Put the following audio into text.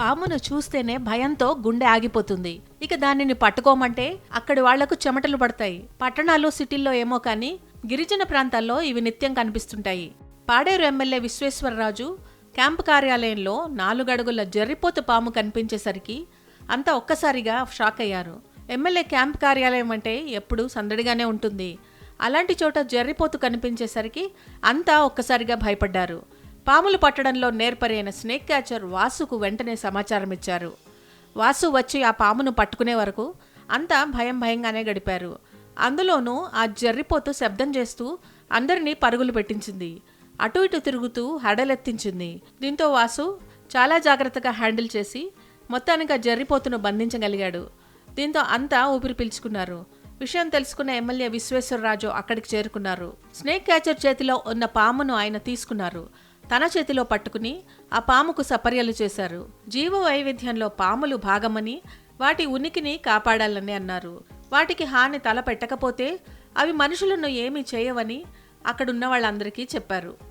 పామును చూస్తేనే భయంతో గుండె ఆగిపోతుంది. ఇక దానిని పట్టుకోమంటే అక్కడి వాళ్ళకు చెమటలు పడతాయి. పట్టణాలు సిటీల్లో ఏమో కానీ గిరిజన ప్రాంతాల్లో ఇవి నిత్యం కనిపిస్తుంటాయి. పాడేరు ఎమ్మెల్యే విశ్వేశ్వరరాజు క్యాంపు కార్యాలయంలో నాలుగడుగుల జర్రిపోతు పాము కనిపించేసరికి అంతా ఒక్కసారిగా షాక్ అయ్యారు. ఎమ్మెల్యే క్యాంప్ కార్యాలయం అంటే ఎప్పుడూ సందడిగానే ఉంటుంది. అలాంటి చోట జర్రిపోతు కనిపించేసరికి అంతా ఒక్కసారిగా భయపడ్డారు. పాములు పట్టడంలో నేర్పరైన స్నేక్ క్యాచర్ వాసుకు వెంటనే సమాచారం ఇచ్చారు. వాసు వచ్చి ఆ పామును పట్టుకునే వరకు అంతా భయం భయంగానే గడిపారు. అందులోనూ ఆ జర్రిపోతు శబ్దం చేస్తూ అందరినీ పరుగులు పెట్టించింది. అటు ఇటు తిరుగుతూ హడలెత్తించింది. దీంతో వాసు చాలా జాగ్రత్తగా హ్యాండిల్ చేసి మొత్తానికి ఆ జర్రిపోతును బంధించగలిగాడు. దీంతో అంతా ఊపిరి పీల్చుకున్నారు. విషయం తెలుసుకున్న ఎమ్మెల్యే విశ్వేశ్వరరాజు అక్కడికి చేరుకున్నారు. స్నేక్ క్యాచర్ చేతిలో ఉన్న పామును ఆయన తీసుకున్నారు. తన చేతిలో పట్టుకుని ఆ పాముకు సపర్యలు చేశారు. జీవ వైవిధ్యంలో పాములు భాగమని వాటి ఉనికిని కాపాడాలని అన్నారు. వాటికి హాని తల పెట్టకపోతే అవి మనుషులను ఏమీ చేయవని అక్కడున్న వాళ్ళందరికీ చెప్పారు.